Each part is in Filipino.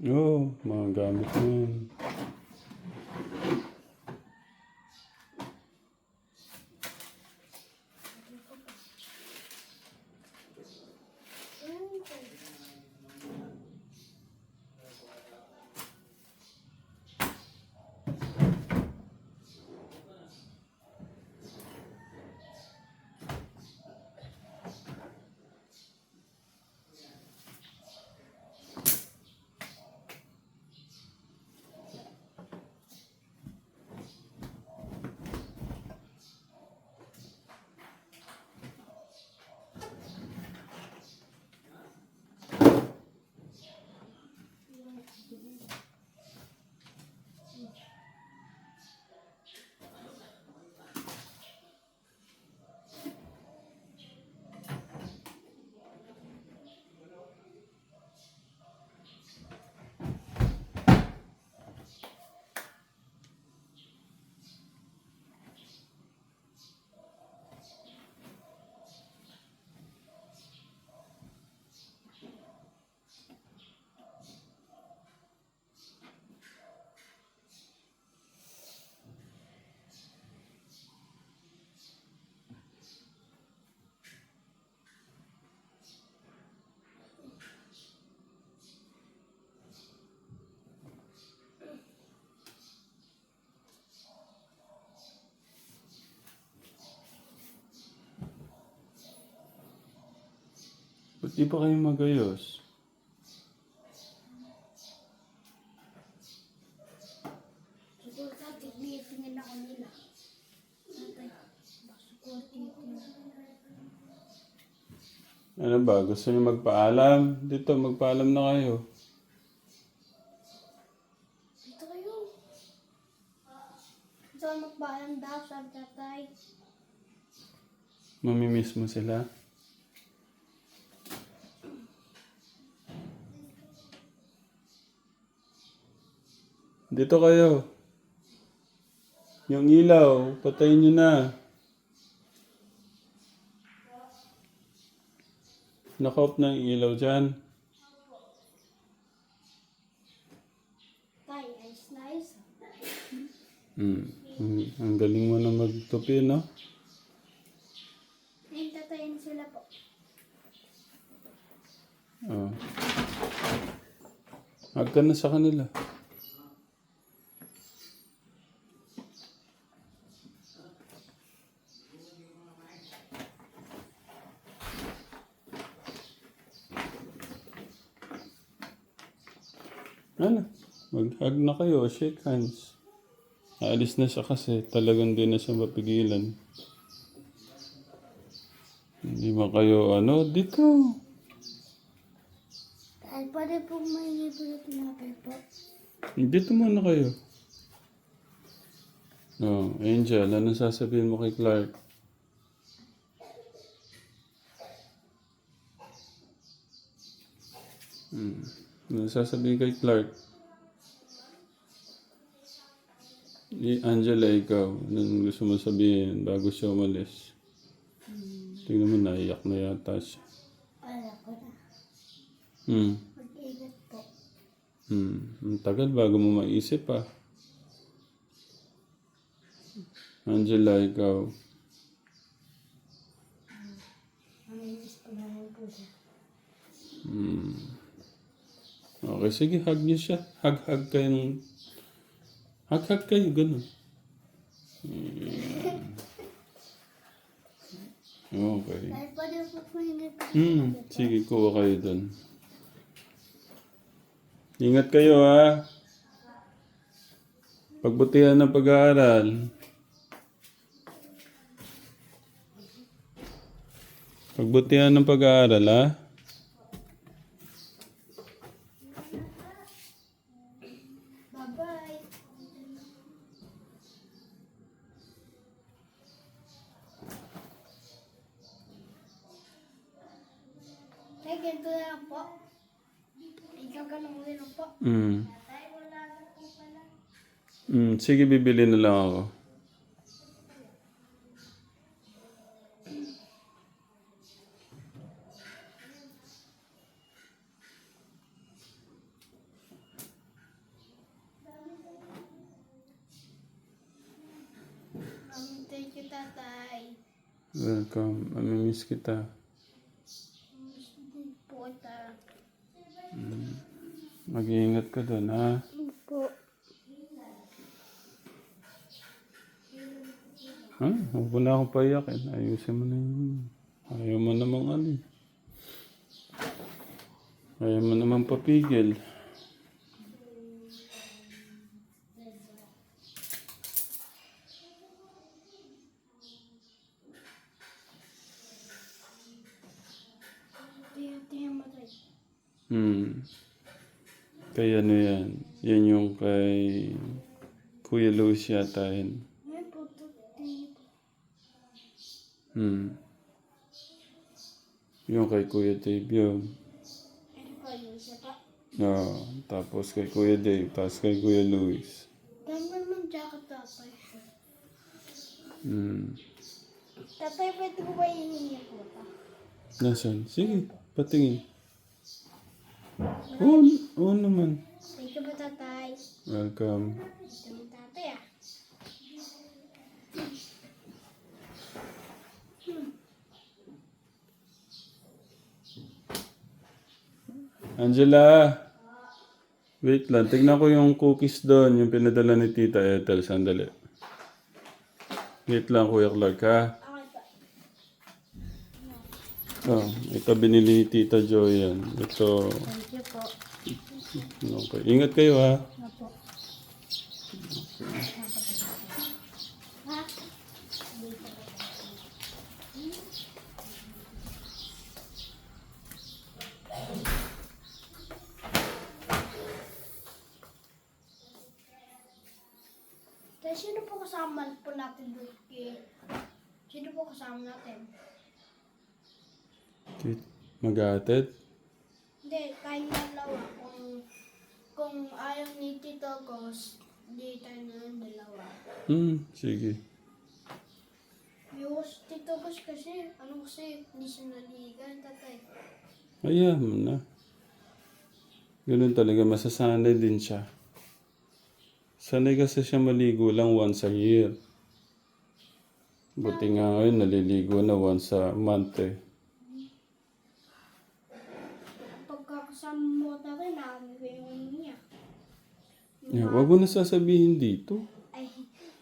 Oo, mga gamit yan. Ba't di pa kayo magayos? Ano ba? Gusto niyo magpaalam? Dito, magpaalam na kayo. Dito kayo. Gusto magpaalam daw sa tatay. Mamimiss mo sila? Dito kayo. Yung ilaw, patayin nyo na. Naka-off na yung ilaw dyan. Nice, nice. Hmm. Ang, galing mo na magtupi, no? Ngayon tatayin sila po. Oo. Hag ka na sa kanila. Ano? Mag-hug na kayo, shake hands. Aalis na siya kasi talagang di na siya mapigilan. Hindi ba kayo ano? Dito. Tay, pwede po may bulot na po. Dito muna kayo. Oh, Angel, anong sasabihin mo kay Clark? Hmm. Sasabihin kay Clark? I Angela, ikaw, anong gusto mo sabihin bago siya umalis? Tingnan mo, naiyak na yata siya. Wala ko na. Hmm. Mag-ingat po. Hmm. Ang tagal bago mo maisip ah. Angela, ikaw. Mamimiss ko na lang po siya. Hmm. Okay, sige, hug niyo siya. Hug-hug kayo ng... Hug-hug kayo, ganun. Hmm. Okay. Hmm, sige, kuha kayo dun. Ingat kayo ha. Pagbutihan ng pag-aaral. Pagbutihan ng pag-aaral ha. Mm. Mm, sige, bibili na lang ako. Welcome. Mamimiss kita. Na akong paiyakin. Ayusin mo na yun. Ayaw mo namang ano. eh. Ayaw mo namang papigil. Hmm. Kaya ano yan? Yan yung kay Kuya Luis yata yun. Hmm. Yung kay Kuya Dave yun. Pa pa? Ah, tapos kay Kuya Dave, tapos kay Kuya Luis. Tama naman jacket tatay. Hmm. Tatay, pwede ko ba hihingi ang puta? Nasaan? Sige, patingin. Oo, oo naman. Thank you po tatay. Welcome. Ito mo tatay ah. Angela! Wait lang, tignan ko yung cookies doon, yung pinadala ni Tita Ethel. Sandali. Wait lang, Kuya Clark, ha? Oh, ito binili ni Tita Joy yan. Ito, Thank you po. okay. Ingat kayo. Ha? Tayo, sino po kasama po natin doon kay... Sino po kasama natin? Mag-aatid? Hindi, tayong dalawa. Kung, kung ayaw ni Tito Ghost, hindi tayo na lang dalawa. Hmm, sige. Yung Tito Ghost kasi, ano kasi, hindi siya naligan, tatay. Ayan mo na. Ganun talaga, masasanay din siya. Sanay kasi siya maligo lang once a year. Buti nga ngayon, naliligo na once a month eh. Pagkakasama mo nakakagay yung niya. Yeah, wag mo na sasabihin dito. Ay,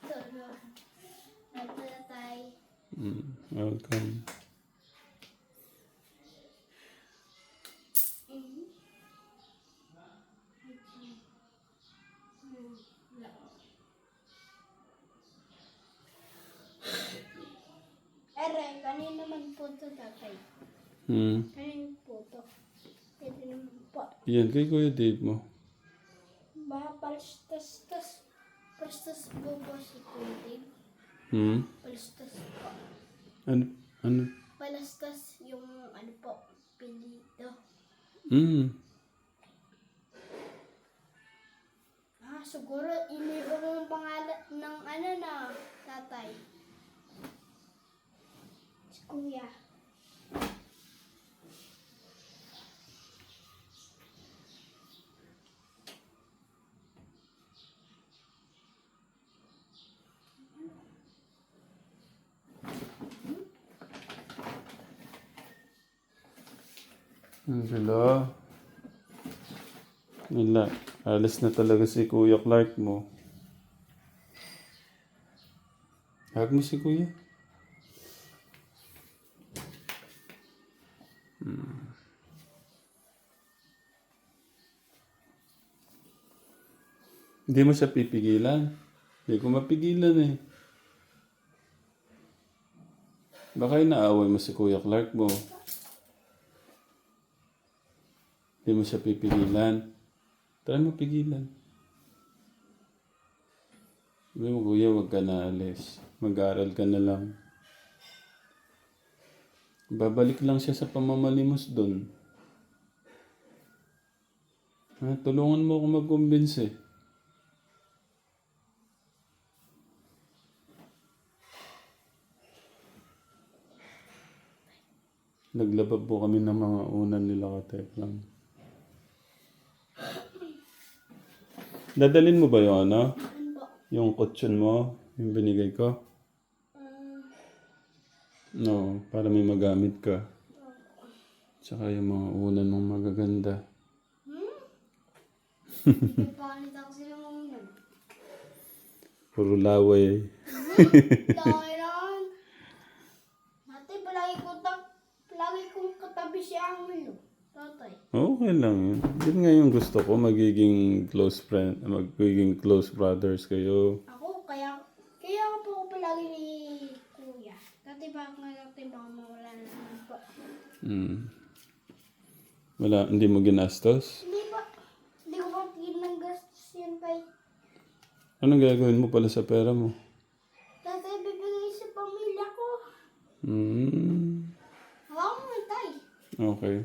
no. Ito, tatay. Mm, welcome. Ere, kanina naman po ito, tatay. Hmm. Kanina po ito. Pwede naman po. Yan, kay Kuya Dave mo. Ba, palastas-tas. Palastas po po si Kuya Hmm? Palastas po. Ano? Ano? Palastas yung ano po, pilito. Hmm. Ah, siguro iniba mo yung pangalan ng ano na, tatay. Kuya. Angela. Wala. Alis na talaga si Kuya Clark mo. Hag mo si Kuya. Hindi mo siya pipigilan. Hindi ko mapigilan eh. Baka inaaway mo si Kuya Clark mo. Hindi mo siya pipigilan. Try mo pigilan. Sabi mo, kuya, huwag ka na alis. Mag-aaral ka na lang. Babalik lang siya sa pamamalimos doon. Ha, tulungan mo ako mag-convince eh. Naglabab po kami ng mga unan nila kateklang. Dadalin mo ba yung ano? Yung kutsyon mo? Yung binigay ko? No, para may magamit ka. Tsaka yung mga unan mong magaganda. Hmm? Puro laway. Dahil lang. Ate, palagi ko ta palagi kong katabi si Angelo. Tatay. Okay lang yun. Yun nga yung gusto ko, magiging close friend, magiging close brothers kayo. Ako, kaya, kaya ako po palagi ni Kuya. Dati ba nga natin baka mawala na naman po. Hmm. Wala, hindi mo ginastos? Hindi pa, hindi ko pa ginanggastos yan kay Anong gagawin mo pala sa pera mo? tatay bibigay sa pamilya ko. Hmm. Hawakan mo tay. Okay.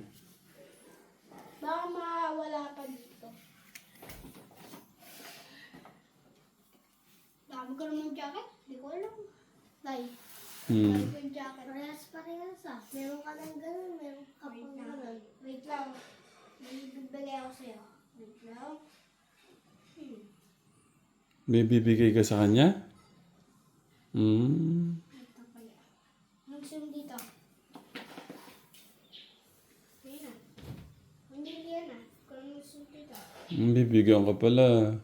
Baka mawala pa dito. Dami ko naman jacket. Hindi ko alam. Tay. Hmm. Parehas parehas ah. Meron ka ganun, meron ka pang ganun. May bibigay sa'yo. Wait lang. Hmm. Ka sa kanya? Hmm. Ito dito? Yan na. Hindi yan na. Kung. Hmm, Bibigyan ka pala.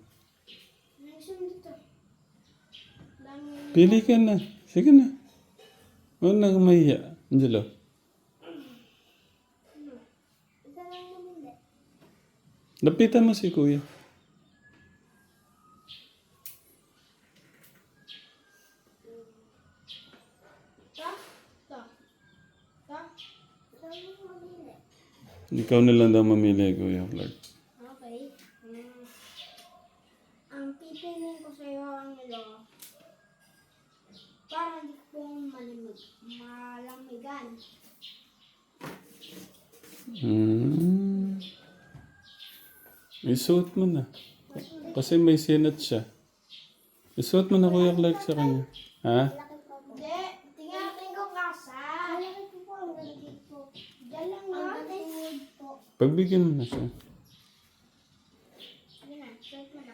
Dami. Pili ka na. Sige na. Huwag na kang mahiya. Angelo. Lapitan mo si kuya. Ikaw na lang daw mamili, Kuya Clark. Okay. Mm. Ang pipiliin ko sa'yo ang ilo. Para hindi ko malamig. Malamigan. Hmm. Isuot mo na. Kasi may sinat siya. Isuot mo na, Kuya Clark, sa kanya. Ha? Hindi. Tingnan ko kasa. Malaki po po ang ganit po. Diyan lang yan. po. Pagbigyan mo na siya. Sige na. Start mo na.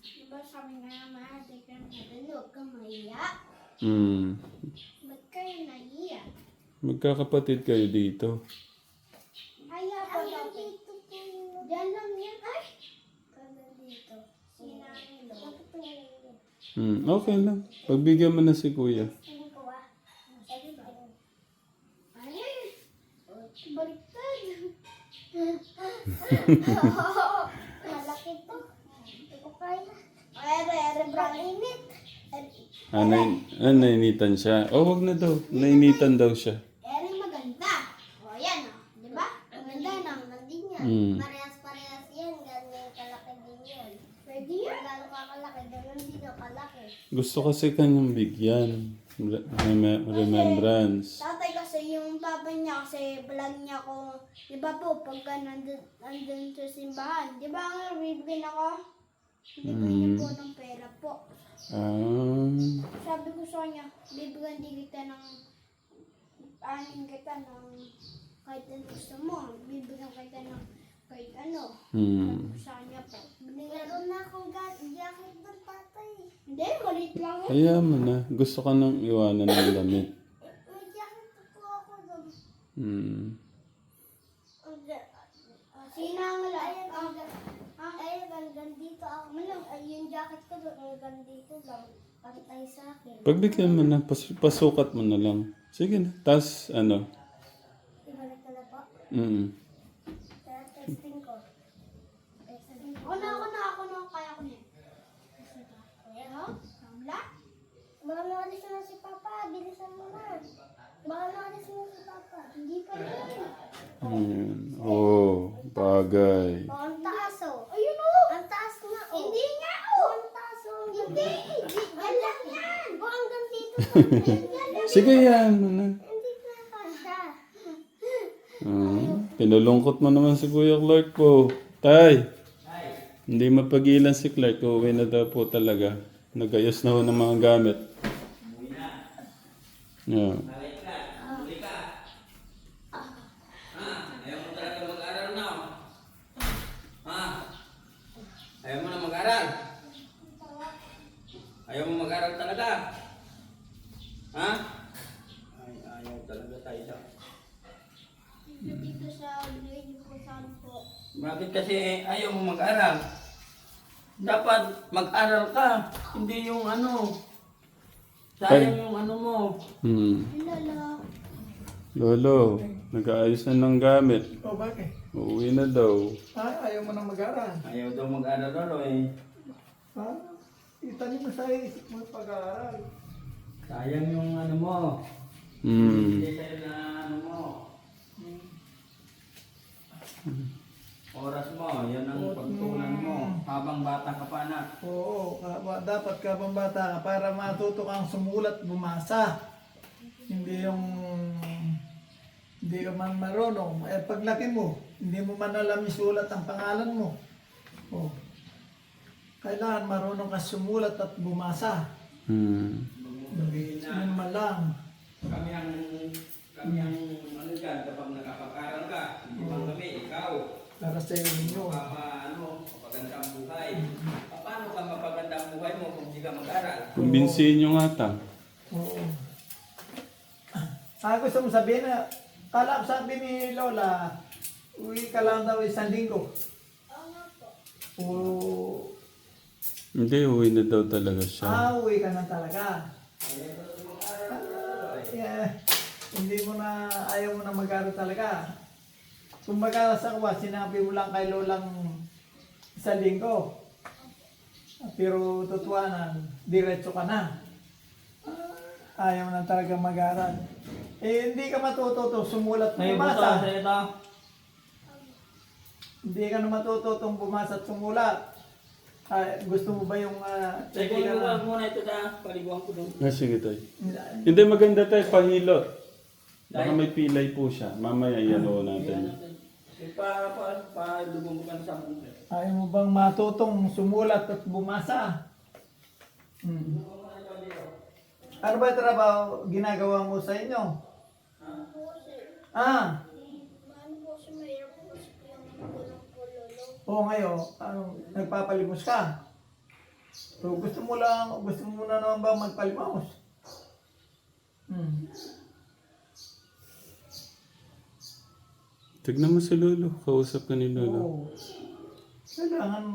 Diba sabi nga naman, tignan natin, huwag kang mahiya. Hmm. Ba't kayo nahiya? Magkakapatid kayo dito. Dito po yun. Diyan lang yan. Ay! Kaya dito. Yan? Hmm. Okay lang. Pagbigyan mo na si Kuya. Ay! Baliktad. Malaki to. Hindi ko kaya. Ere, ere, brang init. Ah, na, ah, nainitan siya. Oh, wag na daw. Nainitan daw siya. Ere, maganda. O, yan o. Di ba? Maganda na. Nandin yan. Hmm. Parehas-parehas yan. Ganyan kalaki din yan. Pwede yan. Lalo ka kalaki. Ganun din ang kalaki. Gusto kasi kanyang bigyan. Re- rem- remembrance. Tatay kasi yung papa niya kasi vlog niya ko, di ba po, pagka nandun, nandun sa simbahan, di ba nga bibigyan ako? Bibigyan niya po ng pera po. Ah. Sabi ko sa kanya, bibigyan din kita ng, anin kita ng, kahit ano gusto mo, bibigyan kita ng, kahit ano. Hmm. Sabi ko sa kanya po. Meron na akong ga- jacket doon, tatay. Hindi, maliit lang yun. Kaya mo na. Gusto ka nang iwanan ng damit. May jacket po ako doon. Hmm. Sinangala. Ay, ang hanggang dito ako. Malang, ay, yung jacket ko doon, hanggang dito lang. Pantay sa akin. Pagbigyan mo na. Pas- pasukat mo na lang. Sige na. Tapos, ano? Ibalik na po. Mm. Kaya testing ko. Testing ko. Ako na, ako na, ako na, kaya ko na yan. Kuya, ho? Kamla? Nakalis na si Papa. Bilisan mo na. Nakalis na si Papa. Hindi pa rin. Ayan. Oh, bagay. Oh, ang taas oh. Ayun oh. Ang taas nga oh. Hindi nga oh. Ang taas oh. Hindi. Lang yan. O hanggang dito. Sige yan na. Hindi na kasha. Ah, pinulungkot mo naman si Kuya Clark po. Tay! Hindi mapagilan si Clark. Uwi na daw po talaga. Nagayos na ho ng mga gamit. Yeah. Ayaw mo talaga mag-aral na. Ha? Ayaw mo na mag-aral? Ayaw mo mag-aral talaga? Ha? Bakit kasi ayaw mo mag-aral? Dapat mag-aral ka, hindi yung ano. Sayang yung ano mo. Hmm. Lolo. Lolo, nag-aayos na ng gamit. O bakit? Uuwi na daw. Ah, ayaw mo nang mag-aaral. Ayaw daw mag-aral lolo eh. Ha? Itanim mo sa isip mo yung pag-aaral. Sayang yung ano mo. Hmm. Hindi sa'yo dapat ka pang bata ka para matuto kang sumulat, bumasa. Hindi yung hindi ka man marunong. Eh, paglaki mo, hindi mo man alam isulat ang pangalan mo. Oh. Kailangan marunong ka sumulat at bumasa. Hmm. Yun man lang. Kami ang, kami ang ano dyan, kapag nakapag-aral ka, hindi man kami, ikaw. Para sa inyo. Mapa, ano, mapaganda ang buhay. Paano ka mapaganda ang buhay mo kung hindi ka mag-aral? Kumbinsihin nyo nga ta. Oo. Ah, gusto mo sabihin na, kala ko sabi ni Lola, uwi ka lang daw isang linggo. Oo. Hindi, uwi na daw talaga siya. Ah, uwi ka na talaga. Ah, yeah. Hindi mo na, ayaw mo na mag-aaral talaga. Kung mag-aaral sa kuwa, sinabi mo lang kay Lolang isang linggo. Ah, Pero tutuanan, diretso ka na. Ah, Ayaw na talaga mag-aaral. Eh, hindi ka matututo sumulat at May bumasa. sa ito. Hindi ka na matututong bumasa at sumulat. Ah, gusto mo ba yung... ah, Sige, hindi ka huwag na- muna ito na. Paliguan ko doon. Ah, sige tayo. Hindi maganda tayo, pahilot. Baka may pilay po siya. Mamaya yan o natin. Eh, Pa, pa, pa, lubong mo ka na sa akin. Ayaw mo bang matutong sumulat at bumasa? Hmm. Ano ba yung trabaho ginagawa mo sa inyo? Ah, oo ngayon, ano, nagpapalimos ka. So gusto mo lang, gusto mo na naman ba magpalimos? Hmm. Tignan mo si Lolo. Kausap ka ni Lolo. Oo. Kailangan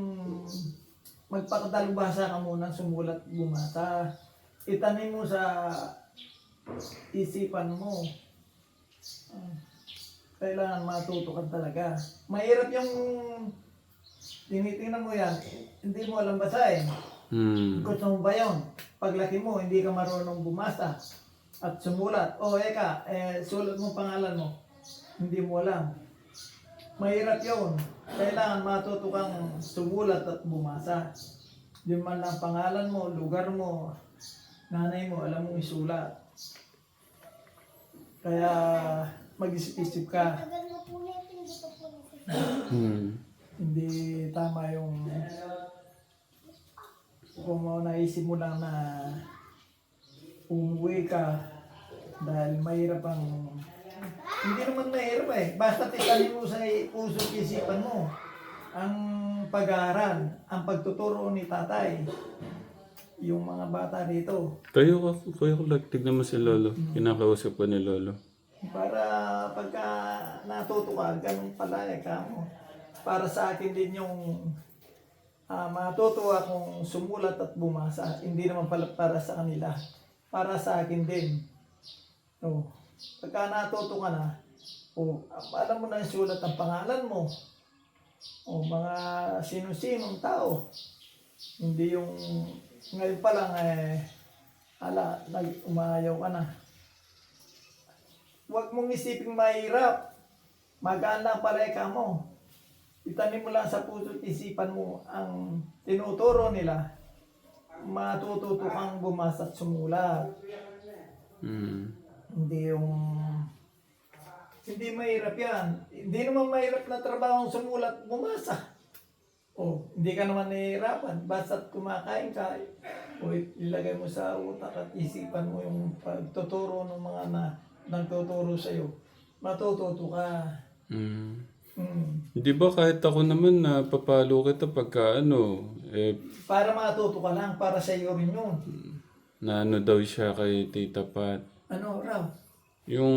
magpakadalubhasa ka muna, sumulat, bumata. Itanim mo sa isipan mo. Kailangan matuto ka talaga. Mahirap yung tinitingnan mo yan, hindi mo alam basahin. Hmm. Gusto mo ba yun? Paglaki mo, hindi ka marunong bumasa at sumulat. O eka, eh, sulat mo pangalan mo. Hindi mo alam. Mahirap yun. Kailangan matuto kang sumulat at bumasa. Di man lang pangalan mo, lugar mo, nanay mo, alam mo isulat. Kaya mag-isip-isip ka. Hmm. Hindi tama yung kung mo naisip mo lang na umuwi ka dahil mahirap ang hindi naman mahirap eh. Basta titanin mo sa puso at isipan mo ang pag-aaral, ang pagtuturo ni tatay. Yung mga bata dito. Tayo ka, kuya ko lang. Tignan mo si Lolo. Kinakausap ko ni Lolo. Para pagka natuto ka, ganun pala eh ka mo. Para sa akin din yung ah, matuto akong sumulat at bumasa. Hindi naman pala para sa kanila. Para sa akin din. No. Pagka natuto ka na, o alam mo na yung sulat ang pangalan mo. O mga sino-sinong tao. Hindi yung ngayon pa lang eh, ala, nag umayaw ka na. Huwag mong isiping mahirap. Magaan lang pala ka mo. Itanim mo lang sa puso at isipan mo ang tinuturo nila. Matututo kang bumasa at sumulat. Hmm. Hindi yung... Hindi mahirap yan. Hindi naman mahirap na trabaho ang sumulat bumasa. O, hindi ka naman nahihirapan. Basta't kumakain ka, o ilagay mo sa utak at isipan mo yung pagtuturo ng mga na nagtuturo sa'yo. Matututo ka. Hmm. Hmm. Di ba kahit ako naman na papalo kita pagka ano, eh, Para matuto ka lang, para sa iyo rin yun. na ano daw siya kay Tita Pat. Ano raw? Yung,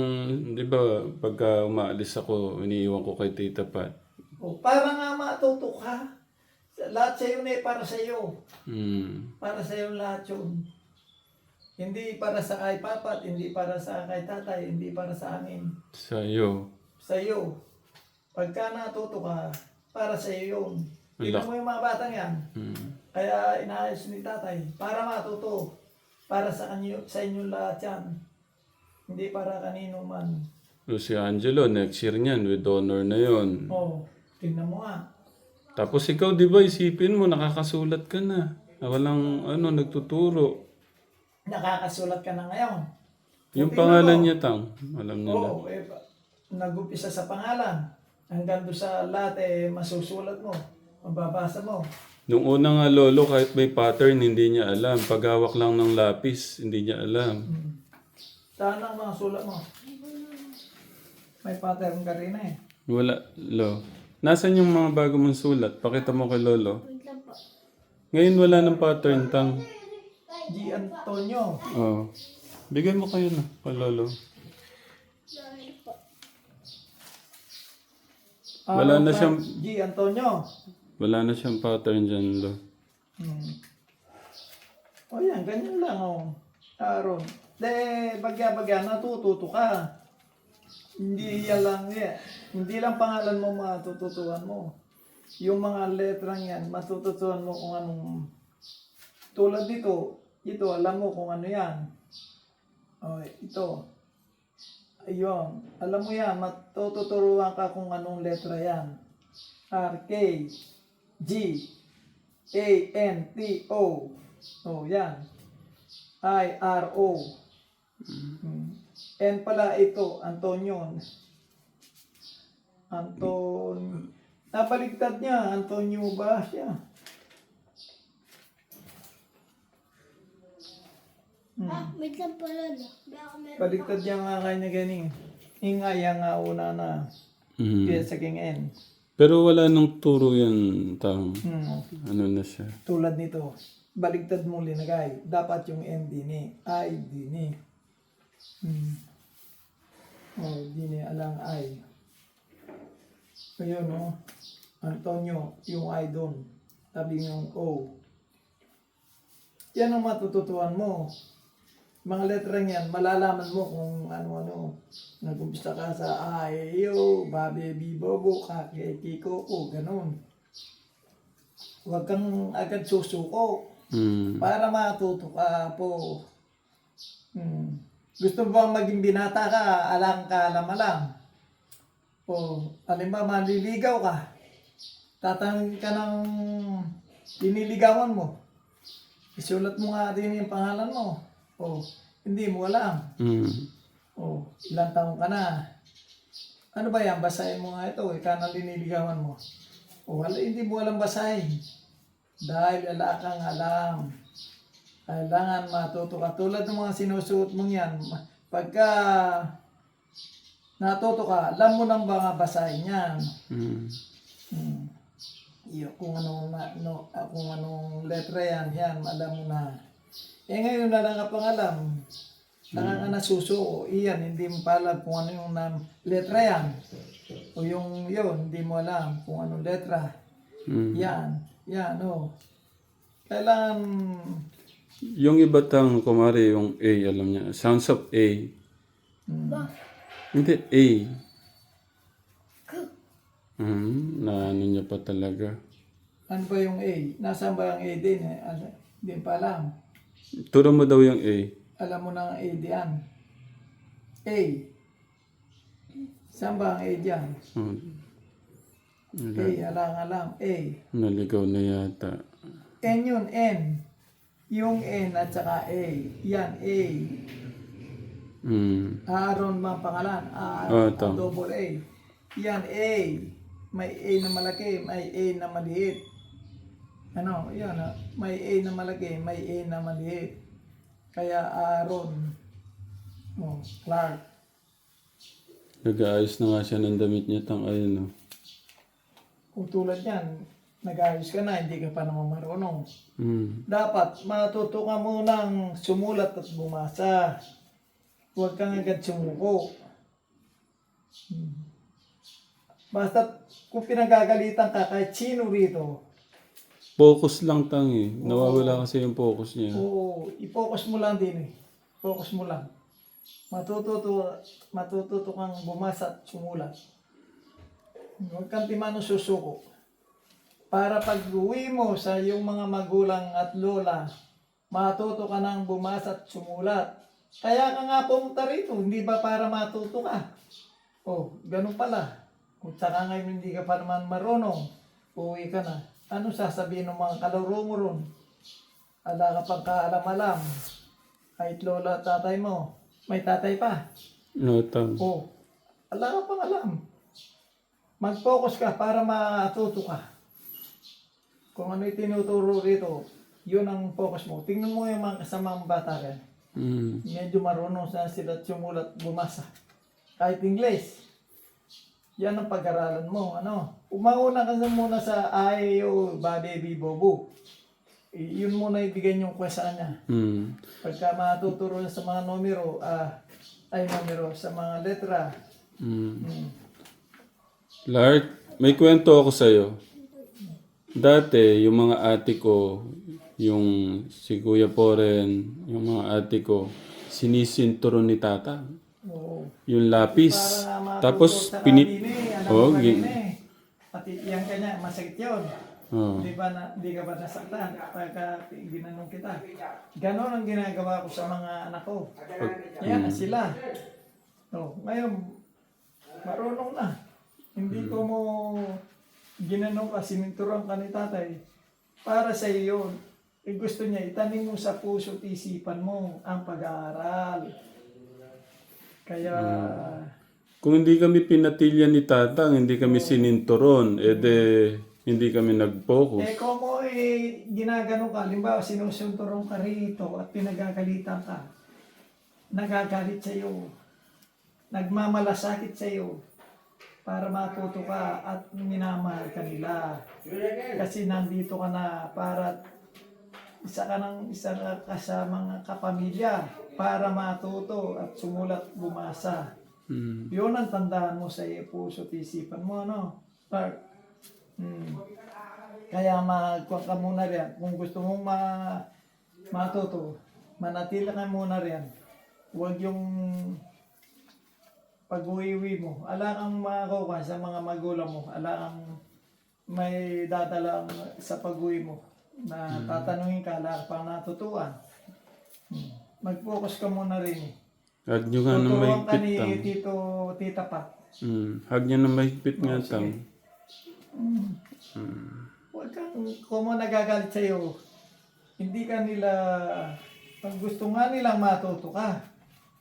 di ba, pagka umaalis ako, iniiwan ko kay Tita Pat. O, para nga matuto ka. Lahat sa iyo na para sa iyo. Hmm. Para sa iyo lahat yun. Hindi para sa kay papa at hindi para sa kay tatay, hindi para sa amin. Sa'yo. Sa iyo. Pagka natuto ka, para sa iyo yun. Tingnan mo yung mga batang yan. Hmm. Kaya inaayos ni tatay. Para matuto. Para sa, kanyo, sa inyo lahat yan. Hindi para kanino man. So, si Angelo, next year niyan, with honor na yon. Oh, tingnan mo nga. Tapos ikaw, di ba, isipin mo, nakakasulat ka na. Na walang, ano, nagtuturo. Nakakasulat ka na ngayon. Yung Tingnan pangalan mo. niya, Tang. Alam nila. Oo, eh, nag-upisa sa pangalan. Hanggang doon sa lahat, eh, masusulat mo. Mababasa mo. Nung una nga, Lolo, kahit may pattern, hindi niya alam. Paghawak lang ng lapis, hindi niya alam. Saan ang mga sulat mo? May pattern ka rin eh. Wala, Lo. Nasaan yung mga bago mong sulat? Pakita mo kay Lolo. Ngayon wala ng pattern, Tang. G. Antonio. Oh. Bigay mo kayo na, kay Lolo. Wala na Frank siyang- G. Antonio. Wala na siyang pattern dyan, Lo. Hmm. O yan, ganyan lang oh. Aaron. De, bagya-bagya, natututo ka. Hindi yan lang yan. Hindi lang pangalan mo matututuan mo. Yung mga letrang yan, matututuan mo kung anong... Tulad dito, ito, alam mo kung ano yan. O, ito. Ayun. Alam mo yan, matututuruan ka kung anong letra yan. R, K, G, A, N, T, O. Oh, yan. I, R, O. Hmm. N pala ito, Antonio. Anton... Nabaligtad niya, Antonio ba siya? Hmm. Ah, wait lang meron Baligtad niya nga kanya ganing. Ingay ang nga una na. Mhm. Kaya sa king N. Pero wala nang turo yan, Tang. Hmm. Ano na siya. Tulad nito. Baligtad mo linagay. Dapat yung M din eh. I din eh. Hmm. Oh, din eh. Alang I. Ayun oh. Antonio, yung I doon. Tabi yung O. Yan ang matututuan mo. Mga letra yan, malalaman mo kung ano-ano. Nag-umpisa ka sa I, yo, babe, bibobo, kake, kiko, ko, ganun. Huwag kang agad susuko Hmm. para matuto ka po. Hmm. Gusto mo bang maging binata ka, alang ka, alam alam? O, alin ba, maliligaw ka? Tatang ka ng liniligawan mo. Isulat mo nga din yung pangalan mo. O, hindi mo alam. Hmm. O, ilang taong ka na. Ano ba yan? Basahin mo nga ito. Ikaw na liniligawan mo. O, wala, hindi mo alam basahin. Dahil wala kang alam. Kailangan matuto ka. Tulad ng mga sinusuot mong yan. Pagka natuto ka, alam mo nang mga basahin yan. Hmm. Hmm. Iyo, kung anong, na, no, ah, kung anong letra yan, yan, alam mo na. Eh ngayon na lang pang alam. Saka ka nasuso, iyan, hindi mo pa alam kung ano yung nam, letra yan. O yung yun, hindi mo alam kung anong letra. Hmm. Yan, yan, o. Kailangan, Yung iba tang, kumari yung A, alam niya. Sounds of A. hmm, Hindi, A. Hmm, na ano niya pa talaga. ano ba yung A? Nasaan ba ang A din? Eh? Hindi pa alam. Turo mo daw yung A. Alam mo na ang A diyan. A. Saan ba ang A diyan? Hmm. A, alang alam. A. Naligaw na yata. N yun, N. Yung N at saka A. Yan, A. Hmm. Aaron ang pangalan? A, Oh, double A. Yan, A. May A na malaki, may A na maliit. Ano, yan, ah. may A na malaki, may A na maliit. Kaya Aaron. Oh, Clark. Nag-aayos na nga siya ng damit niya tang ayun oh. Kung tulad yan, nag-ayos ka na, hindi ka pa naman marunong. Hmm. Dapat matuto ka munang sumulat at bumasa. Huwag kang agad sumuko. Hmm. Basta kung pinagagalitan ka kahit sino rito, Focus lang tang eh. Nawawala kasi yung focus niya. Oo, i-focus mo lang din eh. Focus mo lang. Matututo, matututo kang bumasa at sumulat. Huwag kang timano susuko. Para pag uwi mo sa iyong mga magulang at lola, matuto ka nang bumasa at sumulat. Kaya ka nga pumunta rito, hindi ba para matuto ka? Oh, ganun pala. Kung saka ngayon hindi ka pa naman marunong, uwi ka na. Ano sasabihin ng mga kalaro mo ron? Ala ka pang kaalam-alam. Kahit lola at tatay mo. May tatay pa. No, tang. Oh, ala ka pang alam. Mag-focus ka para matuto ka. Kung ano yung tinuturo rito, yun ang focus mo. Tingnan mo yung mga kasamang bata ka. Mm. Medyo marunong sa sila sumulat bumasa. Kahit English. Yan ang pag-aralan mo. Ano? Umauna ka na muna sa IAO, Baby Bobo. I- Yun muna ibigay yung kwesa niya. Mm. Pagka matuturo sa mga numero, ah, ay numero, sa mga letra. Mm. Hmm. Lark, may kwento ako sa'yo. Dati, yung mga ate ko, yung si Kuya Poren, yung mga ate ko, sinisinturon ni tata. Oo. Yung lapis. Para Tapos, pinip... alam Oh, gin- kanini. Pati yan kanya, masakit yun. Oh. Di ba na, di ka ba nasaktan pagka ginanong kita? Ganon ang ginagawa ko sa mga anak ko. Yan na sila. No, ngayon, marunong na. Hindi ko mo ginanong ka, sininturan ka ni tatay. Para sa iyo, eh, gusto niya, itanim mo sa puso at isipan mo ang pag-aaral. Kaya, Kung hindi kami pinatilyan ni tatang, hindi kami sininturon, ede hindi kami nag-focus. eh kung mo eh, ginagano ka, limbawa sinusunturong ka rito at pinagagalitan ka, nagagalit sa iyo, nagmamalasakit sa iyo, para matuto ka at minamahal ka nila. Kasi nandito ka na para isa ka ng isa ka sa mga kapamilya para matuto at sumulat bumasa. Mm. Yun ang tandaan mo sa iyo, puso at isipan mo, ano? Park. Hmm. Kaya magkuha ka muna riyan. Kung gusto mong ma matuto, manatila ka muna riyan. Huwag yung pag-uwi mo. Ala kang makakuha sa mga magulang mo. Ala kang may dadala sa pag-uwi mo na tatanungin ka, ala pang natutuan. Hmm. Mag-focus ka muna rin. Hag nyo nga ng Tuturuan ka mahigpit ni. Tito Tita Pat. Mm. Hag nyo ng mahigpit nga tang. Huwag kang, kung mo nagagalit sa'yo, hindi ka nila, pag gusto nga nilang matuto ka,